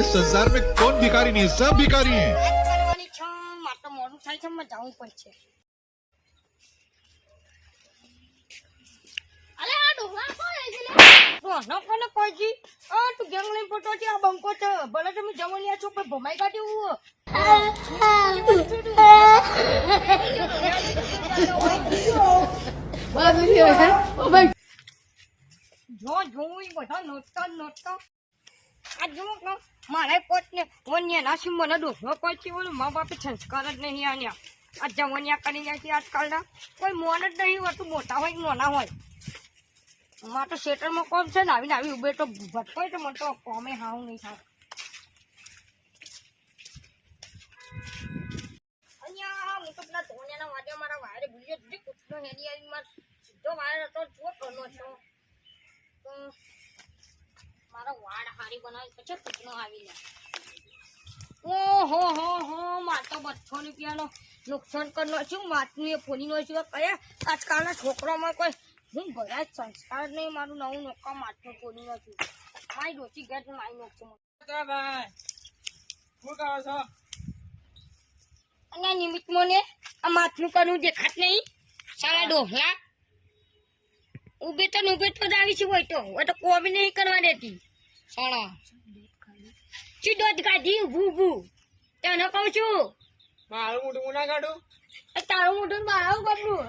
इस संसार में कौन भिखारी नहीं है सब भिखारी हैं વાત કરવાની છે મારે તો મોડું થાય છે મારે જવું પડશે અલે આ ડોહા કોણ હે છે લે રોહનો કોને કોઈજી આ તું ગેંગ લઈને પડતો છે આ બંકો છે ભલે તમે જવાની છો પણ ભમાઈ કાઢ્યું જો જોઈ બધા નોટતા જ નોટતા આ મારે પોતને વન્ય નાસી, મને કોઈ મા બાપે સંસ્કાર જ નહીં આન્યા આ જવનિયા કરી જાય છે આજકાલના કોઈ મોન જ નહીં મોટા હોય કે હોય. મારે તો શેટરમાં કોમ છે ને, આવીને આવી ઉભે તો ભટકોય તો કોમે હાવું નહીં થાય. અહીંયા હું તો પેલા મારા વાયરે ભૂલી સીધો વાયર હતો જો કરનો છો. તો મારો વાડ હારી બનાવી પછી કૂતનો આવી જાય. ઓહો હો હો માર તો બસો રૂપિયાનો નુકસાન કરનો છું. વાતનું ફોની છું. કયા આજકાલના છોકરામાં કોઈ હું ભર્યા સંસ્કાર નહીં. મારું નવું નોકા માટનું ફોનીનો છું. મારી ડોસી તો મારી નોકશું અને આ નિમિત્ત મને આ માથું કરવું દેખાત નહીં. સારા ડોહલા. ઉભેટો ને ઉભેટો તો આવી છે હોય તો. હવે તો કોમી નહીં કરવા દેતી. સાળા ચી દોત કાઢી ઉભું ઉભું તને કહું છું. મારું મોઢું હું કાઢું? તારું મોઢું મારું કાઢું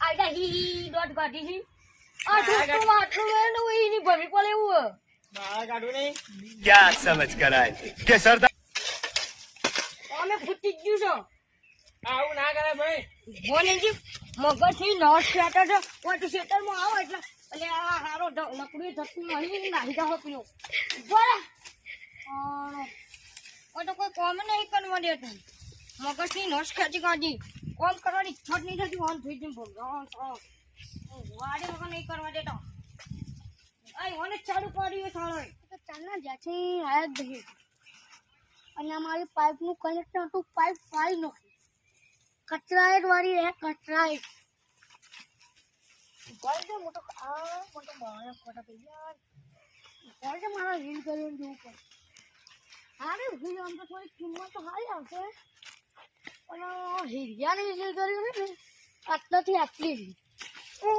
આવતા હી. હી દોત કાઢી છે પડે એવું મારા સમજ કરાય? કે સરદાર અમે ફૂટી ગયું છો. આવું ના કરે ભાઈ. છે ભોલેજી મગજથી નોટ સેટર છે. તો સેટરમાં આવો એટલે. એટલે આ હારો લકડી ધક્કી મળી નાહી જાવ પીઓ. બોલા. ઓ તો કોઈ કોમ નહીં કરવા દેતું મગજની નોટ ખેંચી કાઢી. કોમ કરવાની જ નહીં થતી ઓન થઈ જઈને ભગવાન વાડે વગર નહીં કરવા દેતો. આઈ ઓને ચાલુ કર્યું સાળો ચાલના જ્યાંથી આયા જ નહીં અને અમારી પાઇપનું કનેક્શન હતું પાઇપ ફાઈ નાખી કચરાએટ વાળી હે કચરાએટ ગોળ છે મોટો, આ મોટો મારા રીલ કરીને જોવું પડે. આમ તો થોડી કિંમત હારી આવશે. પણ હિરિયાની કરી ને, આટલાથી આટલી રીલ ઓ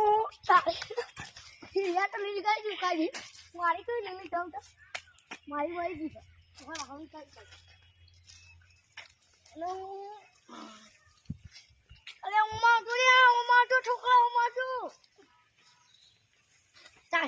હિરિયા તો રીલ કરી દીધું મારી કઈ નહીં જાઉં તો મારી મારી દીધા હવે કાંઈ કાંઈ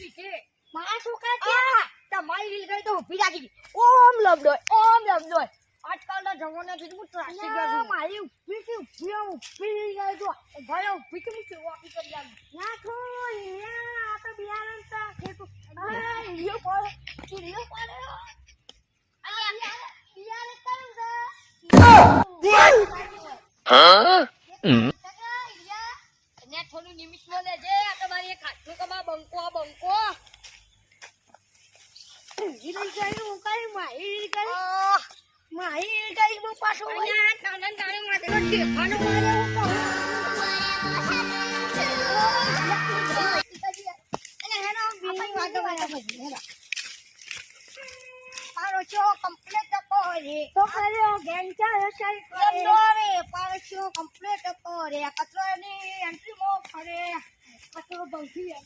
છોકરાની છે મારા તમારી તો ઊભી રાખી. ઓમ લબડોય ઓમ લબડોય આજકાલના જમાનાથી હું ત્રાસી ગયો મારી ઊભી થી ઊભી આમ ઊભી ગઈ તો ભાઈ ઊભી કેમ છે વાપી કરી આવી ના તો યા આ તો બિયારણ તા તો અને થોડું નિમિષમાં લેજે આ તમારી એક હાથનું કમા બંકો આ બંકો ઈરી ગઈ હું મારી ગઈ આહ, મારી ગઈ હું પાછો. અહીંયા નાના નાના માટેનો ઠેકાણો મારે હું કહું. અને હેનો બીની વાતો વાતો બધી હેનો. મારો શો કમ્પ્લીટ કરે તો કર્યો ગેંગ ચાલે ચાલ એમ તો રે મારો શો કમ્પ્લીટ કરે કચરો બંધી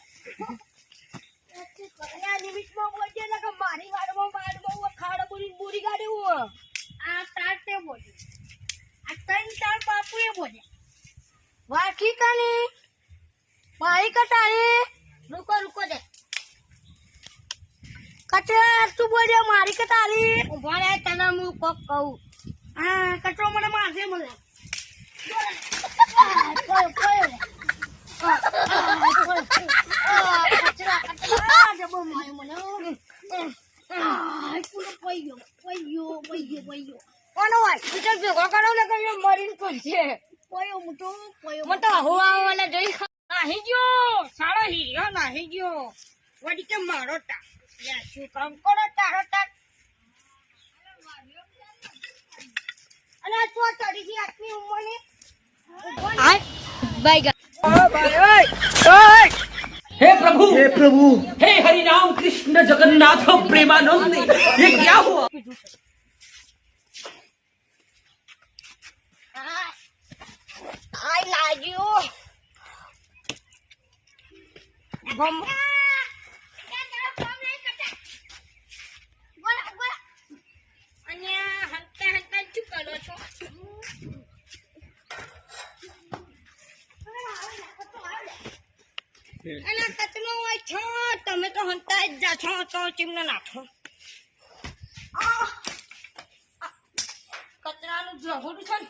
તાર ત્રણ ચાર બાપુ એ બોલે વાકી કની મારી કટારી રૂકો દે કચરા તું બોલે મારી કે તારી ઊભા રહે તને હું હા કચરો મને મારશે મને. આ, કોયો, મારો ટા કામ કરો તારો ટા અને આ તો ગઈ આટલી ઉંમરની આ બાઈ हे प्रभु हे प्रभु हे हरि राम कृष्ण जगन्नाथ प्रेमानंद ये क्या हुआ આઈ લાગ્યો ગમ અને અને કચરો હોય છો, તમે તો હંતા જ જા છો તો ચીમને નાખો! કચરાનું રહોડું છે ને?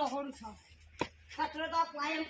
રહોડું છે. કચરો તો પાયમ